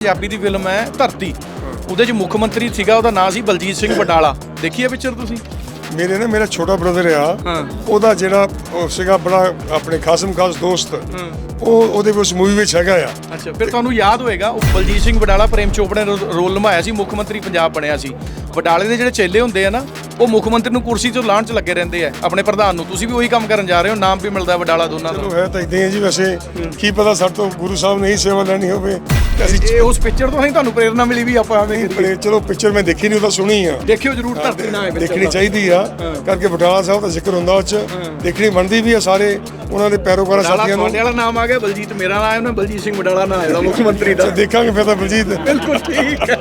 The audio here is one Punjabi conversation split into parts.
ਪੰਜਾਬੀ ਦੀ ਫਿਲਮ ਹੈ ਧਰਤੀ। ਉਹਦੇ ਚ ਮੁੱਖ ਮੰਤਰੀ ਸੀਗਾ ਉਹਦਾ ਨਾਮ ਸੀ ਬਲਜੀਤ ਸਿੰਘ ਬਡਾਲਾ ਦੇਖੀ ਹੈ ਪਿਕਚਰ ਤੁਸੀਂ? ਮੇਰੇ ਨਾ ਮੇਰਾ ਛੋਟਾ ਬ੍ਰਦਰ ਆ। ਹਾਂ। ਉਹਦਾ ਜਿਹੜਾ ਉਹ ਸੀਗਾ ਬੜਾ ਆਪਣੇ ਖਾਸਮ ਖਾਸ ਦੋਸਤ। ਉਹ ਉਹਦੇ ਉਸ ਮੂਵੀ ਵਿੱਚ ਹੈਗਾ ਆ। ਅੱਛਾ ਫਿਰ ਤੁਹਾਨੂੰ ਯਾਦ ਹੋਏਗਾ ਉਹ ਬਲਜੀਤ ਸਿੰਘ ਬਡਾਲਾ ਪ੍ਰੇਮ ਚੋਪੜਾ ਨੇ ਰੋਲ ਨਿਭਾਇਆ ਸੀ ਮੁੱਖ ਮੰਤਰੀ ਪੰਜਾਬ ਬਣਿਆ ਸੀ। ਬਡਾਲੇ ਦੇ ਜਿਹੜੇ ਚੇਲੇ ਹੁੰਦੇ ਆ ਨਾ ਉਹ ਮੁੱਖ ਮੰਤਰੀ ਨੂੰ ਕੁਰਸੀ ਤੋਂ ਲਾਹਣ ਚ ਲੱਗੇ ਰਹਿੰਦੇ ਆ ਆਪਣੇ ਪ੍ਰਧਾਨ ਨੂੰ। ਤੁਸੀਂ ਵੀ ਉਹੀ ਕੰਮ ਕਰਨ ਜਾ ਰਹੇ ਹੋ ਨਾਮ ਵੀ ਮਿਲਦਾ ਬਡਾਲਾ ਦੋਨਾਂ ਦਾ। ਚਲੋ ਹੈ ਤਾਂ ਇਦਾਂ ਹੀ ਹੈ ਜੀ ਵੈਸੇ। ਕੀ ਪਤਾ ਸਾਡੇ ਤੋਂ ਗੁਰੂ ਸਾਹਿਬ ਨੇ ਹੀ ਸੇਵਾ ਲੈਣੀ ਹੋਵੇ। ਤੇ ਅਸੀਂ ਇਹ ਉਸ ਪਿਕਚਰ ਤੋਂ ਹੀ ਤੁਹਾਨੂੰ ਪ੍ਰੇਰਣਾ ਮਿਲੀ ਵੀ ਆਪਾਂ ਐਵੇਂ ਕਰੀਏ। ਬੜੇ ਚਲੋ ਪਿਕਚਰ ਮੈਂ ਦੇਖੀ ਨਹੀਂ ਉਹ ਤਾਂ ਸੁਣੀ ਆ। ਦੇਖਿਓ ਜਰੂਰ ਧਰਤੀ ਨਾ ਹੈ ਦੇਖਣੀ। ਚਾਹੀਦੀ ਆ ਕਰਕੇ ਬਟਾਲਾ ਸਾਹਿਬ ਦਾ ਜ਼ਿਕਰ ਹੁੰਦਾ ਉਹ ਚ। ਦੇਖਣੀ ਬਣਦੀ ਵੀ ਆ ਸਾਰੇ ਉਹਨਾਂ ਦੇ ਪੈਰੋਕਾਰ ਸਾਥੀਆਂ ਨੂੰ। ਤੁਹਾਡੇ ਵਾਲਾ ਨਾਮ ਆ ਗਿਆ ਬਲਜੀਤ ਮੇਰਾ ਨਾਮ ਹੈ ਉਹਨਾਂ ਬਲਜੀਤ ਸਿੰਘ ਬਡਾਲਾ ਨਾਮ ਹੈ ਮੁੱਖ ਮੰਤਰੀ ਦਾ। ਦੇਖਾਂਗੇ ਫਿਰ ਤਾਂ ਬਲਜੀਤ। ਬਿਲਕੁਲ ਠੀਕ ਹੈ।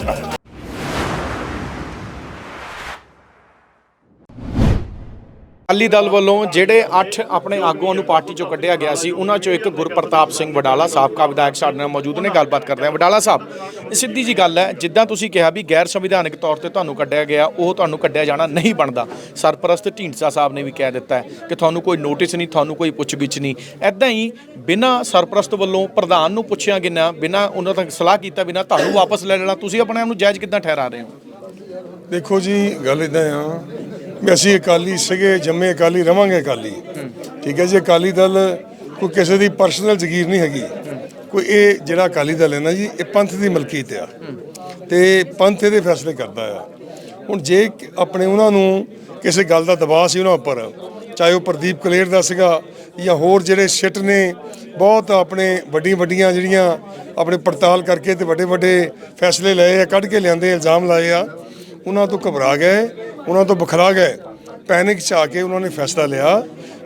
ਅਕਾਲੀ ਦਲ ਵੱਲੋਂ ਜਿਹੜੇ 8 ਆਪਣੇ ਆਗੂਆਂ ਨੂੰ ਪਾਰਟੀ ਚੋਂ ਕੱਢਿਆ ਗਿਆ ਸੀ, ਉਹਨਾਂ ਚੋਂ ਇੱਕ ਗੁਰਪ੍ਰਤਾਪ ਸਿੰਘ ਵਡਾਲਾ ਸਾਬਕਾ ਵਿਧਾਇਕ ਸਾਡੇ ਨਾਲ ਮੌਜੂਦ ਨੇ, ਗੱਲਬਾਤ ਕਰਦੇ ਹਾਂ। ਵਡਾਲਾ ਸਾਹਿਬ, ਇਹ ਸਿੱਧੀ ਜੀ ਗੱਲ ਹੈ, ਜਿੱਦਾਂ ਤੁਸੀਂ ਕਿਹਾ ਵੀ ਗੈਰ ਸੰਵਿਧਾਨਕ ਤੌਰ ਤੇ ਤੁਹਾਨੂੰ ਕੱਢਿਆ ਗਿਆ, ਉਹ ਤੁਹਾਨੂੰ ਕੱਢਿਆ ਜਾਣਾ ਨਹੀਂ ਬਣਦਾ। ਸਰਪ੍ਰਸਤ ਢੀਂਡਸਾ ਸਾਹਿਬ ਨੇ ਵੀ ਕਹਿ ਦਿੱਤਾ ਕਿ ਤੁਹਾਨੂੰ ਕੋਈ ਨੋਟਿਸ ਨਹੀਂ, ਤੁਹਾਨੂੰ ਕੋਈ ਪੁੱਛਗਿੱਛ ਨਹੀਂ। ਐਦਾਂ ਹੀ ਬਿਨਾਂ ਸਰਪ੍ਰਸਤ ਵੱਲੋਂ ਪ੍ਰਧਾਨ ਨੂੰ ਪੁੱਛਿਆ ਗਿਨਾ, ਬਿਨਾਂ ਉਹਨਾਂ ਤੱਕ ਸਲਾਹ ਕੀਤਾ, ਬਿਨਾਂ ਤੁਹਾਨੂੰ ਵਾਪਸ ਲੈ ਲੈਣਾ, ਤੁਸੀਂ ਆਪਣੇ ਆਪ ਨੂੰ ਜਾਇਜ਼ ਕਿੱਦਾਂ ਠਹਿਰਾ ਰਹੇ ਹੋ? ਦੇਖੋ ਜੀ, ਗੱਲ ਇਦਾਂ ਆ ਵੀ ਅਸੀਂ ਅਕਾਲੀ ਸੀਗੇ, ਜੰਮੇ ਅਕਾਲੀ, ਰਵਾਂਗੇ ਅਕਾਲੀ। ਠੀਕ ਹੈ ਜੀ, ਅਕਾਲੀ ਦਲ ਕੋਈ ਕਿਸੇ ਦੀ ਪਰਸਨਲ ਜ਼ਗੀਰ ਨਹੀਂ ਹੈਗੀ। ਕੋਈ ਇਹ ਜਿਹੜਾ ਅਕਾਲੀ ਦਲ ਹੈ ਨਾ ਜੀ, ਇਹ ਪੰਥ ਦੀ ਮਲਕੀਤ ਆ। ਤੇ ਪੰਥ ਇਹਦੇ ਫੈਸਲੇ ਕਰਦਾ ਆ। ਹੁਣ ਜੇ ਆਪਣੇ ਉਹਨਾਂ ਨੂੰ ਕਿਸੇ ਗੱਲ ਦਾ ਦਬਾਅ ਸੀ ਉਹਨਾਂ ਉੱਪਰ, ਚਾਹੇ ਉਹ ਪ੍ਰਦੀਪ ਕਲੇਰ ਦਾ ਸੀਗਾ, ਜਾਂ ਹੋਰ ਜਿਹੜੇ ਸਿੱਟ ਨੇ, ਬਹੁਤ ਆਪਣੇ ਵੱਡੀਆਂ ਵੱਡੀਆਂ ਜਿਹੜੀਆਂ ਆਪਣੇ ਪੜਤਾਲ ਕਰਕੇ ਤੇ ਵੱਡੇ ਵੱਡੇ ਫੈਸਲੇ ਲਏ ਆ, ਕੱਢ ਕੇ ਲਿਆਂਦੇ, ਇਲਜ਼ਾਮ ਲਾਏ ਆ, ਉਹਨਾਂ ਤੋਂ ਘਬਰਾ ਗਏ। ਉਹਨਾਂ ਤੋਂ ਬਖਰਾ ਗਏ। ਪੈਨਿਕ ਚ ਆ ਕੇ ਉਹਨਾਂ ਨੇ ਫੈਸਲਾ ਲਿਆ।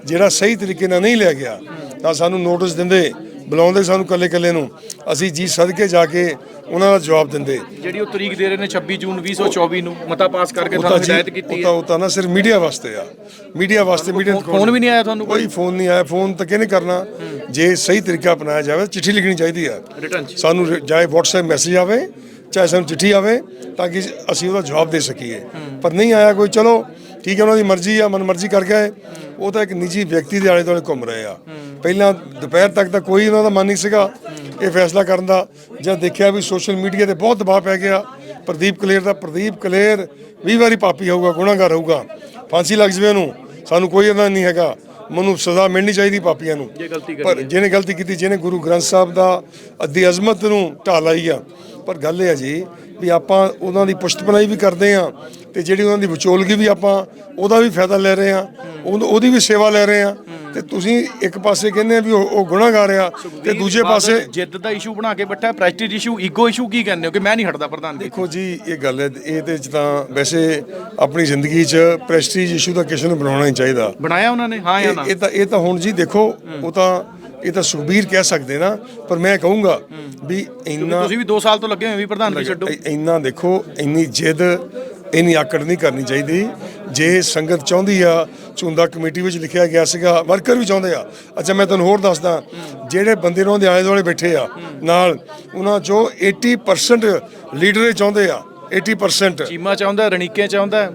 ਜਿਹੜਾ ਸਹੀ ਤਰੀਕੇ ਨਾਲ ਨਹੀਂ ਲਿਆ ਗਿਆ ਤਾਂ ਸਾਨੂੰ ਨੋਟਿਸ ਦਿੰਦੇ ਬੁਲਾਉਂਦੇ ਸਾਨੂੰ ਕੱਲੇ ਕੱਲੇ ਨੂੰ। ਅਸੀਂ ਜੀ ਸਦਕੇ ਜਾ ਕੇ ਉਹਨਾਂ ਦਾ ਜਵਾਬ ਦਿੰਦੇ। ਜਿਹੜੀ ਉਹ ਤਰੀਕ ਦੇ ਰਹੇ ਨੇ 26 ਜੂਨ 2024 ਨੂੰ ਮਤਾ ਪਾਸ ਕਰਕੇ ਤੁਹਾਨੂੰ ਹਦਾਇਤ ਕੀਤੀ ਹੈ। ਉਹ ਤਾਂ ਨਾ ਸਿਰਫ ਮੀਡੀਆ ਵਾਸਤੇ ਆ। ਮੀਡੀਆ ਵਾਸਤੇ ਮੀਡੀਆ ਫੋਨ ਵੀ ਨਹੀਂ ਆਇਆ ਤੁਹਾਨੂੰ ਕੋਈ? ਫੋਨ ਨਹੀਂ ਆਇਆ। ਫੋਨ ਤਾਂ ਕਿਹਨੇ ਕਰਨਾ? ਜੇ ਸਹੀ ਤਰੀਕਾ ਅਪਣਾਇਆ ਜਾਵੇ ਚਿੱਠੀ ਲਿਖਣੀ ਚਾਹੀਦੀ ਆ। ਸਾਨੂੰ ਚਾਹੇ WhatsApp ਮੈਸੇਜ ਆਵੇ। ਚਾਹੇ ਸਾਨੂੰ ਚਿੱਠੀ ਆਵੇ ਤਾਂ ਕਿ ਅਸੀਂ ਉਹਦਾ ਜਵਾਬ ਦੇ ਸਕੀਏ। ਪਰ ਨਹੀਂ ਆਇਆ ਕੋਈ ਚਲੋ ਠੀਕ ਹੈ ਉਹਨਾਂ ਦੀ ਮਰਜ਼ੀ ਆ ਮਨਮਰਜ਼ੀ ਕਰ ਗਏ ਉਹ ਤਾਂ ਇੱਕ ਨਿੱਜੀ ਵਿਅਕਤੀ ਦੇ ਆਲੇ ਦੁਆਲੇ ਘੁੰਮ ਰਹੇ ਆ। ਪਹਿਲਾਂ ਦੁਪਹਿਰ ਤੱਕ ਤਾਂ ਕੋਈ ਉਹਨਾਂ ਦਾ ਮਨ ਨਹੀਂ ਸੀਗਾ ਇਹ ਫੈਸਲਾ ਕਰਨ ਦਾ। ਜਦ ਦੇਖਿਆ ਵੀ ਸੋਸ਼ਲ ਮੀਡੀਆ ਤੇ ਬਹੁਤ ਦਬਾਅ ਪੈ ਗਿਆ ਪ੍ਰਦੀਪ ਕਲੇਰ ਦਾ ਪ੍ਰਦੀਪ ਕਲੇਰ 20 ਵਾਰੀ ਪਾਪੀ ਹੋਊਗਾ ਗੁਨਾਹਗਾਰ ਹੋਊਗਾ। ਫਾਂਸੀ ਲੱਗ ਜਵੇ ਉਹਨੂੰ ਸਾਨੂੰ ਕੋਈ ਇਹਦਾ ਨਹੀਂ ਹੈਗਾ। ਮਨੂੰ ਸਜ਼ਾ ਮਿਲਣੀ ਚਾਹੀਦੀ ਪਾਪੀਆਂ ਨੂੰ। ਪਰ ਜਿਹਨੇ ਗਲਤੀ ਕੀਤੀ ਜਿਹਨੇ ਗੁਰੂ ਗ੍ਰੰਥ ਸਾਹਿਬ ਦਾ ਅੱਧੀ ਅਜ਼ਮਤ ਨੂੰ ਢਾਹ ਲਾਈ ਆ ਪਰ ਗੱਲ ਇਹ ਆ ਜੀ ਵੀ ਆਪਾਂ ਉਹਨਾਂ ਦੀ ਪੁਸ਼ਤ ਬਣਾਈ ਵੀ ਕਰਦੇ ਆ ਤੇ ਜਿਹੜੀ ਉਹਨਾਂ ਦੀ ਵਿਚੋਲਗੀ ਵੀ ਆਪਾਂ ਉਹਦਾ ਵੀ ਫਾਇਦਾ ਲੈ ਰਹੇ ਆ ਉਹਦ- ਵੀ ਸੇਵਾ ਲੈ ਰਹੇ ਆ ਤੇ ਤੁਸੀਂ ਇੱਕ ਪਾਸੇ ਕਹਿੰਦੇ ਆ ਵੀ ਉਹ ਗੁਨਾਹਗਾਰ ਆ ਤੇ ਦੂਜੇ ਪਾਸੇ ਜਿੱਦ ਦਾ ਇਸ਼ੂ ਬਣਾ ਕੇ ਬੈਠਾ ਪ੍ਰੈਸਟੀਜ ਇਸ਼ੂ ਈਗੋ ਇਸ਼ੂ ਕੀ ਕਹਿੰਦੇ ਹੋ ਕਿ ਮੈਂ ਨਹੀਂ ਹਟਦਾ ਪ੍ਰਧਾਨ ਦੇਖੋ ਜੀ ਇਹ ਗੱਲ ਹੈ ਇਹ ਤੇ ਚ ਤਾਂ ਵੈਸੇ ਆਪਣੀ ਜ਼ਿੰਦਗੀ 'ਚ ਪ੍ਰੈਸਟੀਜ ਇਸ਼ੂ ਤਾਂ ਕਿਸੇ ਨੂੰ ਬਣਾਉਣਾ ਹੀ ਚਾਹੀਦਾ। ਬਣਾਇਆ ਉਹਨਾਂ ਨੇ? ਹਾਂ ਜਾਂ ਨਾ? ਇਹ ਇਹ ਤਾਂ ਇਹ ਤਾਂ ਹੁਣ ਜੀ ਦੇਖੋ ਉਹ ਤਾਂ ਇਹ ਤਾਂ ਸੁਖਬੀਰ ਕਹਿ ਸਕਦੇ ਨਾ ਪਰ ਮੈਂ ਕਹੂੰਗਾ ਵੀ ਇੰਨਾ ਤੁਸੀਂ ਵੀ 2 ਸਾਲ ਤੋਂ ਲੱਗੇ ਹੋਏ ਵੀ ਪ੍ਰਧਾਨਗੀ ਛੱਡੋ। ਇ- ਇੰਨਾ ਦੇਖੋ ਇੰਨੀ ਜਿੱਦ ਇੰਨੀ ਆਕੜ ਨਹੀਂ ਕਰਨੀ ਚਾਹੀਦੀ। ਜੇ ਸੰਗਤ ਚਾਹੁੰਦੀ ਆ ਚੁੰਦਾ ਕਮੇਟੀ ਵਿੱਚ ਲਿਖਿਆ ਗਿਆ ਸੀਗਾ ਵਰਕਰ ਵੀ ਚਾਹੁੰਦੇ ਆ। ਅੱਛਾ ਮੈਂ ਤੁਹਾਨੂੰ ਹੋਰ ਦੱਸਦਾ ਜਿਹੜੇ ਬੰਦੇ ਉਹਨਾਂ ਦੇ ਆਲੇ ਦੁਆਲੇ ਬੈਠੇ ਆ ਨਾਲ ਉਹਨਾਂ ਚੋਂ 80% ਲੀਡਰ ਚਾਹੁੰਦੇ ਆ 80% ਚੀਮਾ ਚਾਹੁੰਦਾ ਰਣੀਕੇ ਚਾਹੁੰਦਾ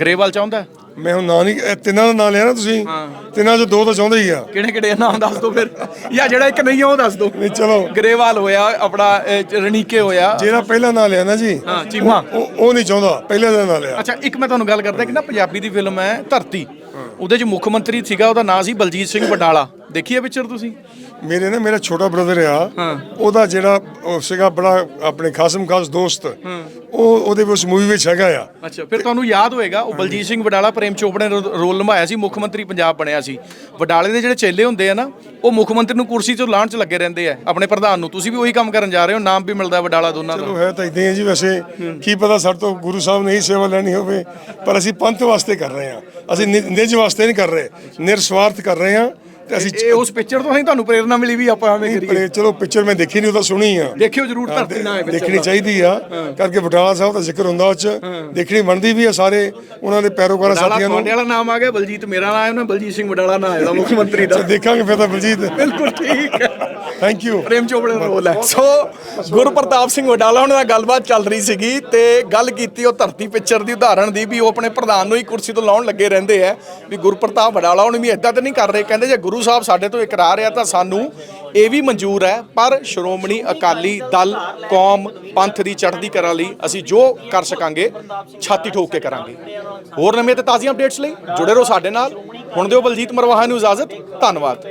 ਗਰੇਵਾਲ ਚਾਹੁੰਦਾ। ਮੈਂ ਹੁਣ ਨਾਂ ਨਹੀਂ ਇਹ ਤਿੰਨਾਂ ਦਾ ਨਾਂ ਲਿਆ ਨਾ ਤੁਸੀਂ। ਤਿੰਨਾਂ ਚੋਂ ਦੋ ਤਾਂ ਚਾਹੁੰਦੇ ਹੀ ਆ। ਕਿਹੜੇ ਕਿਹੜੇ ਨਾਮ ਦੱਸ ਦਿਓ ਫਿਰ। ਜਾਂ ਜਿਹੜਾ ਇੱਕ ਨਹੀਂ ਆ ਉਹ ਦੱਸ ਦਿਓ। ਨਹੀਂ ਚਲੋ। ਗਰੇਵਾਲ ਹੋਇਆ ਆਪਣਾ ਅ, ਰਣੀਕੇ ਹੋਇਆ। ਜਿਹੜਾ ਪਹਿਲਾ ਨਾਂ ਲਿਆ ਨਾ ਜੀ ਹਾਂ, ਚੀਮਾ। ਉਹ ਉਹ ਨਹੀਂ ਚਾਹੁੰਦਾ ਪਹਿਲੇ ਦਾ ਨਾਂ ਲਿਆ। ਅੱਛਾ ਇੱਕ ਮੈਂ ਤੁਹਾਨੂੰ ਗੱਲ ਕਰਦਾ ਕਿ ਨਾ ਪੰਜਾਬੀ ਦੀ ਫਿਲਮ ਹੈ ਧਰਤੀ। ਉਹਦੇ ਚ ਮੁੱਖ ਮੰਤਰੀ ਸੀਗਾ ਉਹਦਾ ਨਾਮ ਸੀ ਬਲਜੀਤ ਸਿੰਘ ਬਡਾਲਾ ਦੇਖੀ ਹੈ ਪਿਕਚਰ ਤੁਸੀਂ? ਮੇਰੇ ਨਾ ਮੇਰਾ ਛੋਟਾ ਬ੍ਰਦਰ ਆ। ਉਹਦਾ ਜਿਹੜਾ ਉਹ ਸੀਗਾ ਬੜਾ ਆਪਣੇ ਖਾਸਮ ਖਾਸ ਦੋਸਤ ਉਹ ਉਹਦੇ ਉਸ ਮੂਵੀ ਵਿੱਚ ਹੈਗਾ ਆ। ਅੱਛਾ ਫਿਰ ਤੁਹਾਨੂੰ ਯਾਦ ਹੋਏਗਾ ਉਹ ਬਲਜੀਤ ਸਿੰਘ ਵਡਾਲਾ ਪ੍ਰੇਮ ਚੋਪੜਾ ਨੇ ਰੋਲ ਨਿਭਾਇਆ ਸੀ ਮੁੱਖ ਮੰਤਰੀ ਪੰਜਾਬ ਬਣਿਆ ਸੀ। ਵਡਾਲੇ ਦੇ ਜਿਹੜੇ ਚੇਲੇ ਹੁੰਦੇ ਆ ਨਾ ਉਹ ਮੁੱਖ ਮੰਤਰੀ ਨੂੰ ਕੁਰਸੀ ਤੋਂ ਲਾਹਣ ਚ ਲੱਗੇ ਰਹਿੰਦੇ ਆ ਆਪਣੇ ਪ੍ਰਧਾਨ ਨੂੰ। ਤੁਸੀਂ ਵੀ ਉਹੀ ਕੰਮ ਕਰਨ ਜਾ ਰਹੇ ਹੋ ਨਾਮ ਵੀ ਮਿਲਦਾ ਵਡਾਲਾ ਦੋਨਾਂ ਦਾ। ਚਲੋ ਹੈ ਤਾਂ ਇਦਾਂ ਹੀ ਜੀ ਵੈਸੇ। ਕੀ ਪਤਾ ਸਾਡੇ ਤੋਂ ਗੁਰੂ ਸਾਹਿਬ ਨੇ ਹੀ ਸੇਵਾ ਲੈਣੀ ਹੋਵੇ ਪਰ ਅਸੀਂ ਪੰਥ ਵਾਸਤੇ ਕਰ ਰਹੇ ਹਾਂ। ਅਸੀਂ ਨਿੱਜ ਵਾਸਤੇ ਨਹੀਂ ਕਰ ਰਹੇ ਨਿਰਸਵਾਰਥ ਕਰ ਰਹੇ ਹਾਂ। ਤੇ ਅਸੀਂ ਇਹ ਉਸ ਪਿਕਚਰ ਤੋਂ ਹੀ ਤੁਹਾਨੂੰ ਪ੍ਰੇਰਣਾ ਮਿਲੀ ਵੀ ਆਪਾਂ ਐਵੇਂ ਕਰੀਏ। ਚਲੋ ਪਿਕਚਰ ਮੈਂ ਦੇਖੀ ਨਹੀਂ ਉਹ ਤਾਂ ਸੁਣੀ ਆ। ਦੇਖਿਓ ਜਰੂਰ ਧਰਤੀ ਨਾ ਹੈ ਦੇਖਣੀ। ਚਾਹੀਦੀ ਆ ਕਰਕੇ ਬਟਾਲਾ ਸਾਹਿਬ ਦਾ ਜ਼ਿਕਰ ਹੁੰਦਾ ਉਹ ਚ। ਦੇਖਣੀ ਬਣਦੀ ਵੀ ਆ ਸਾਰੇ ਉਹਨਾਂ ਦੇ ਪੈਰੋਕਾਰ ਸਾਥੀਆਂ ਨੂੰ। ਵਾਲਾ ਨਾਮ ਆ ਗਿਆ ਬਲਜੀਤ ਮੇਰਾ ਨਾਮ ਹੈ ਉਹਨਾਂ ਬਲਜੀਤ ਸਿੰਘ ਵਡਾਲਾ ਨਾਮ ਉਹਦਾ ਮੁੱਖ ਮੰਤਰੀ ਦਾ। ਦੇਖਾਂਗੇ ਫਿਰ ਤਾਂ ਬਲਜੀਤ। ਬਿਲਕੁਲ ਠੀਕ ਹੈ। ਥੈਂਕ ਯੂ ਪ੍ਰੇਮ ਚੋਪੜੇ ਦਾ ਰੋਲ ਹੈ। ਸੋ ਗੁਰਪ੍ਰਤਾਪ ਸਿੰਘ ਵਡਾਲਾ ਉਹਨਾਂ ਨਾਲ ਗੱਲਬਾਤ ਚੱਲ ਰਹੀ ਸੀਗੀ ਤੇ ਗੱਲ ਕੀਤੀ ਉਹ ਧਰਤੀ ਪਿਕਚਰ ਦੀ ਉਦਾਹਰਣ ਦੀ ਵੀ ਉਹ ਆਪਣੇ ਪ੍ਰਧਾਨ ਨੂੰ ਹੀ ਕੁਰਸੀ ਤੋਂ ਲਾਉਣ ਲੱਗੇ ਰਹਿੰਦੇ ਆ ਵੀ ਗੁਰਪ੍ਰਤਾਪ ਵਡਾਲਾ ਹੁਣ ਵੀ ਇਦਾਂ ਤਾਂ ਨਹੀਂ ਕਰ ਰਹੇ। ਕਹਿੰਦੇ ਜੇ ਗੁਰੂ ਸਾਹਿਬ ਸਾਡੇ ਤੋਂ ਇਕਰਾਰ ਆ ਤਾਂ ਸਾਨੂੰ ਇਹ ਵੀ ਮਨਜ਼ੂਰ ਹੈ। ਪਰ ਸ਼੍ਰੋਮਣੀ ਅਕਾਲੀ ਦਲ, ਕੌਮ, ਪੰਥ ਦੀ ਚੜ੍ਹਦੀ ਕਰਾ ਲਈ ਅਸੀਂ ਜੋ ਕਰ ਸਕਾਂਗੇ, ਛਾਤੀ ਠੋਕ ਕੇ ਕਰਾਂਗੇ। ਹੋਰ ਨਵੇਂ ਤੇ ਤਾਜ਼ੀਆਂ ਅਪਡੇਟਸ ਲਈ ਜੁੜੇ ਰਹੋ ਸਾਡੇ ਨਾਲ। ਹੁਣ ਦਿਓ ਬਲਜੀਤ ਮਰਵਾਹਾ ਨੂੰ ਇਜਾਜ਼ਤ। ਧੰਨਵਾਦ।